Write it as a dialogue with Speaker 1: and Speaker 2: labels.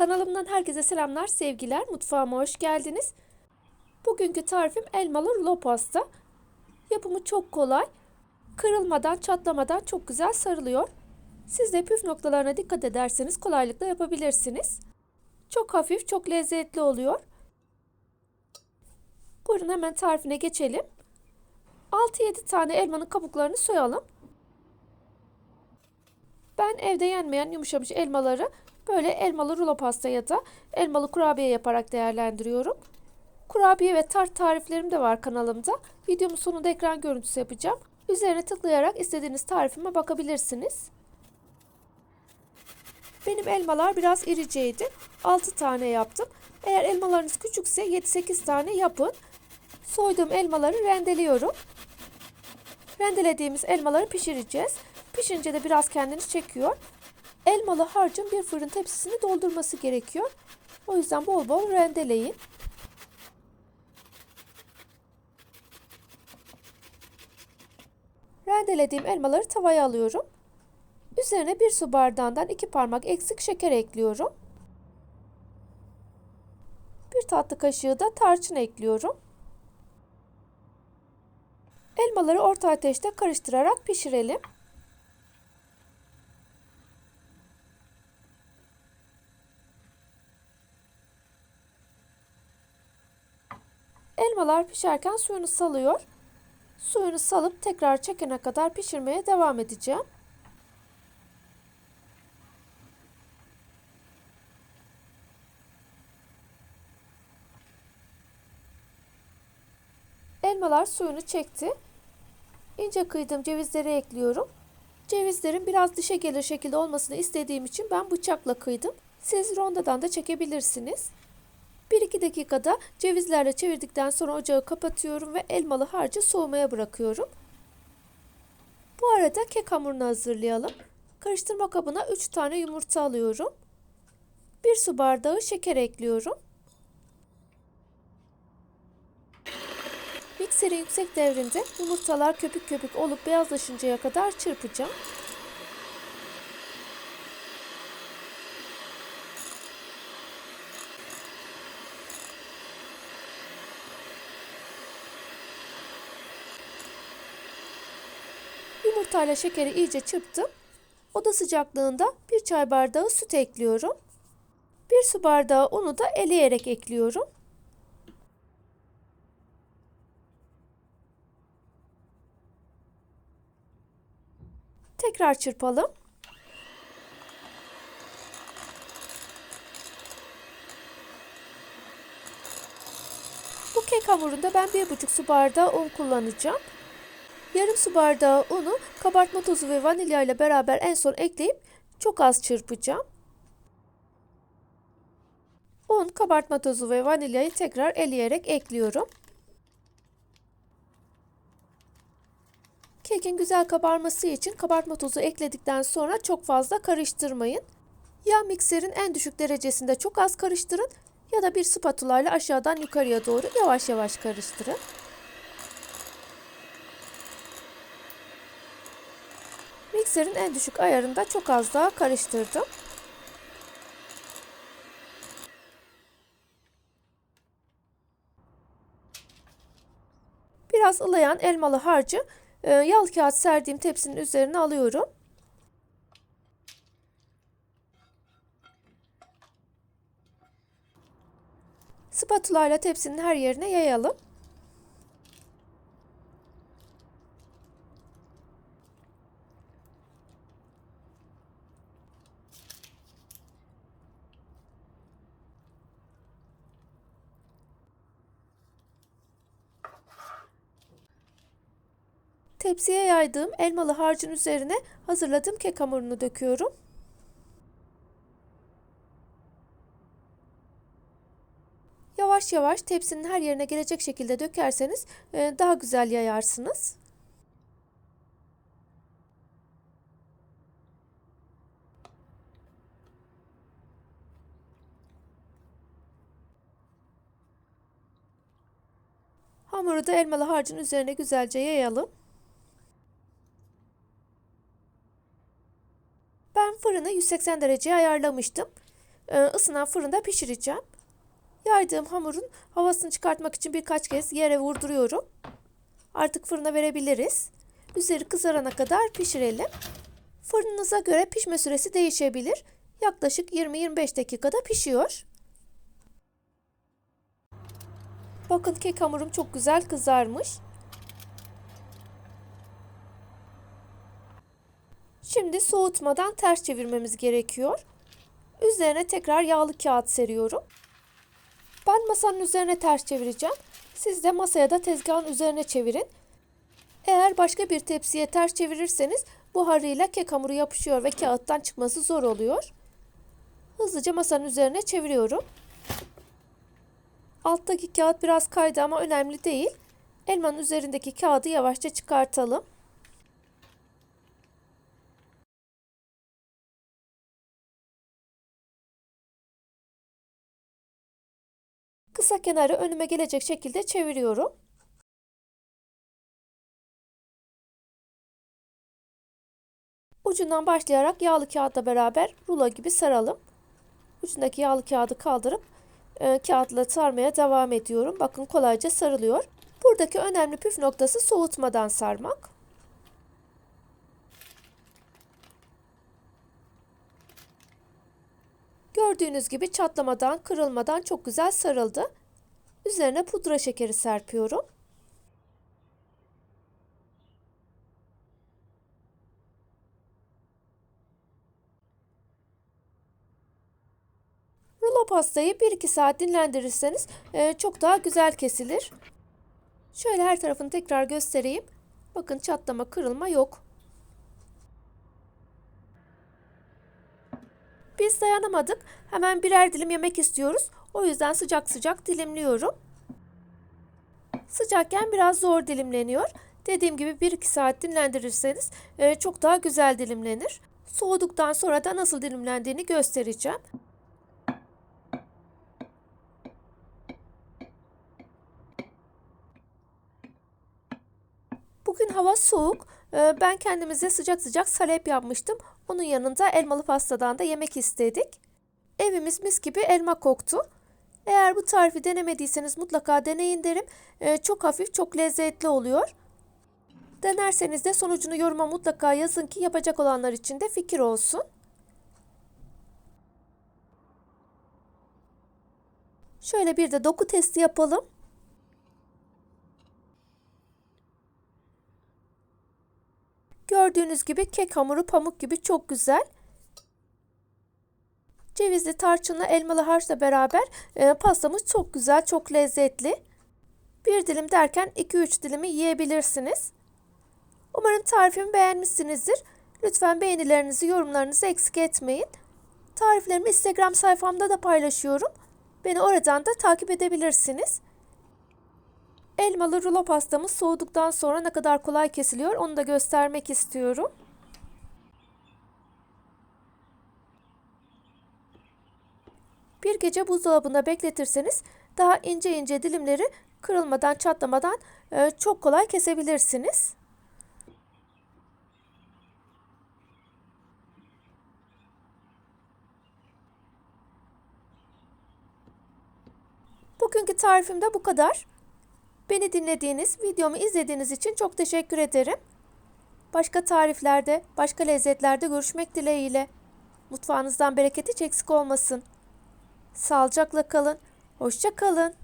Speaker 1: Kanalımdan herkese selamlar, sevgiler. Mutfağıma hoş geldiniz. Bugünkü tarifim elmalı rulo pasta. Yapımı çok kolay. Kırılmadan, çatlamadan çok güzel sarılıyor. Siz de püf noktalarına dikkat ederseniz kolaylıkla yapabilirsiniz. Çok hafif, çok lezzetli oluyor. Buyurun hemen tarifine geçelim. 6-7 tane elmanın kabuklarını soyalım. Ben evde yenmeyen yumuşamış elmaları böyle elmalı rulo pasta ya da elmalı kurabiye yaparak değerlendiriyorum. Kurabiye ve tart tariflerim de var kanalımda. Videomun sonunda ekran görüntüsü yapacağım. Üzerine tıklayarak istediğiniz tarifime bakabilirsiniz. Benim elmalar biraz iriceydi. 6 tane yaptım. Eğer elmalarınız küçükse 7-8 tane yapın. Soyduğum elmaları rendeliyorum. Rendelediğimiz elmaları pişireceğiz. Pişince de biraz kendini çekiyor. Elmalı harcın bir fırın tepsisini doldurması gerekiyor. O yüzden bol bol rendeleyin. Rendelediğim elmaları tavaya alıyorum. Üzerine bir su bardağından iki parmak eksik şeker ekliyorum. Bir tatlı kaşığı da tarçın ekliyorum. Elmaları orta ateşte karıştırarak pişirelim. Elmalar pişerken suyunu salıyor. Suyunu salıp tekrar çekene kadar pişirmeye devam edeceğim. Elmalar suyunu çekti. İnce kıydığım cevizleri ekliyorum. Cevizlerin biraz dişe gelir şekilde olmasını istediğim için ben bıçakla kıydım. Siz rondadan da çekebilirsiniz. 1-2 dakikada cevizlerle çevirdikten sonra ocağı kapatıyorum ve elmalı harcı soğumaya bırakıyorum. Bu arada kek hamurunu hazırlayalım. Karıştırma kabına 3 tane yumurta alıyorum. 1 su bardağı şeker ekliyorum. Mikserin yüksek devrinde yumurtalar köpük köpük olup beyazlaşıncaya kadar çırpacağım. Yumurtayla şekeri iyice çırptım. Oda sıcaklığında bir çay bardağı süt ekliyorum. Bir su bardağı unu da eleyerek ekliyorum. Tekrar çırpalım. Bu kek hamurunda ben bir buçuk su bardağı un kullanacağım. Yarım su bardağı unu kabartma tozu ve vanilya ile beraber en son ekleyip çok az çırpacağım. Un, kabartma tozu ve vanilyayı tekrar eleyerek ekliyorum. Kekin güzel kabarması için kabartma tozu ekledikten sonra çok fazla karıştırmayın. Ya mikserin en düşük derecesinde çok az karıştırın ya da bir spatula ile aşağıdan yukarıya doğru yavaş yavaş karıştırın. Mikserin en düşük ayarında çok az daha karıştırdım. Biraz ılıyan elmalı harcı e, yağ kağıt serdiğim tepsinin üzerine alıyorum. Spatula ile tepsinin her yerine yayalım. Tepsiye yaydığım elmalı harcın üzerine hazırladığım kek hamurunu döküyorum. Yavaş yavaş tepsinin her yerine gelecek şekilde dökerseniz e, daha güzel yayarsınız. Hamuru da elmalı harcın üzerine güzelce yayalım. Fırını 180 dereceye ayarlamıştım. e, ısınan fırında pişireceğim. Yaydığım hamurun havasını çıkartmak için birkaç kez yere vurduruyorum. Artık fırına verebiliriz. Üzeri kızarana kadar pişirelim. Fırınınıza göre pişme süresi değişebilir. Yaklaşık 20-25 dakikada pişiyor. Bakın kek hamurum çok güzel kızarmış. Şimdi soğutmadan ters çevirmemiz gerekiyor. Üzerine tekrar yağlı kağıt seriyorum. Ben masanın üzerine ters çevireceğim. Siz de masaya da tezgahın üzerine çevirin. Eğer başka bir tepsiye ters çevirirseniz buharıyla kek hamuru yapışıyor ve kağıttan çıkması zor oluyor. Hızlıca masanın üzerine çeviriyorum. Alttaki kağıt biraz kaydı ama önemli değil. Elmanın üzerindeki kağıdı yavaşça çıkartalım. Kısa kenarı önüme gelecek şekilde çeviriyorum. Ucundan başlayarak yağlı kağıtla beraber rulo gibi saralım. Ucundaki yağlı kağıdı kaldırıp e, kağıtla sarmaya devam ediyorum. Bakın kolayca sarılıyor. Buradaki önemli püf noktası soğutmadan sarmak. Gördüğünüz gibi çatlamadan, kırılmadan çok güzel sarıldı. Üzerine pudra şekeri serpiyorum. Rulo pastayı 1-2 saat dinlendirirseniz e, çok daha güzel kesilir. Şöyle her tarafını tekrar göstereyim. Bakın çatlama, kırılma yok. Biz dayanamadık. Hemen birer dilim yemek istiyoruz. O yüzden sıcak sıcak dilimliyorum. Sıcakken biraz zor dilimleniyor. Dediğim gibi 1-2 saat dinlendirirseniz e, çok daha güzel dilimlenir. Soğuduktan sonra da nasıl dilimlendiğini göstereceğim. Bugün hava soğuk. E, ben kendimize sıcak sıcak salep yapmıştım. Onun yanında elmalı pastadan da yemek istedik. Evimiz mis gibi elma koktu. Eğer bu tarifi denemediyseniz mutlaka deneyin derim. Ee, çok hafif, çok lezzetli oluyor. Denerseniz de sonucunu yoruma mutlaka yazın ki yapacak olanlar için de fikir olsun. Şöyle bir de doku testi yapalım. Gördüğünüz gibi kek hamuru pamuk gibi çok güzel. Cevizli, tarçınlı, elmalı harçla beraber e, pastamız çok güzel, çok lezzetli. Bir dilim derken 2-3 dilimi yiyebilirsiniz. Umarım tarifimi beğenmişsinizdir. Lütfen beğenilerinizi, yorumlarınızı eksik etmeyin. Tariflerimi Instagram sayfamda da paylaşıyorum. Beni oradan da takip edebilirsiniz. Elmalı rulo pastamız soğuduktan sonra ne kadar kolay kesiliyor onu da göstermek istiyorum. Bir gece buzdolabında bekletirseniz daha ince ince dilimleri kırılmadan, çatlamadan e, çok kolay kesebilirsiniz. Bugünkü tarifim de bu kadar. Beni dinlediğiniz, videomu izlediğiniz için çok teşekkür ederim. Başka tariflerde, başka lezzetlerde görüşmek dileğiyle. Mutfağınızdan bereket hiç eksik olmasın. Sağlıcakla kalın. Hoşça kalın.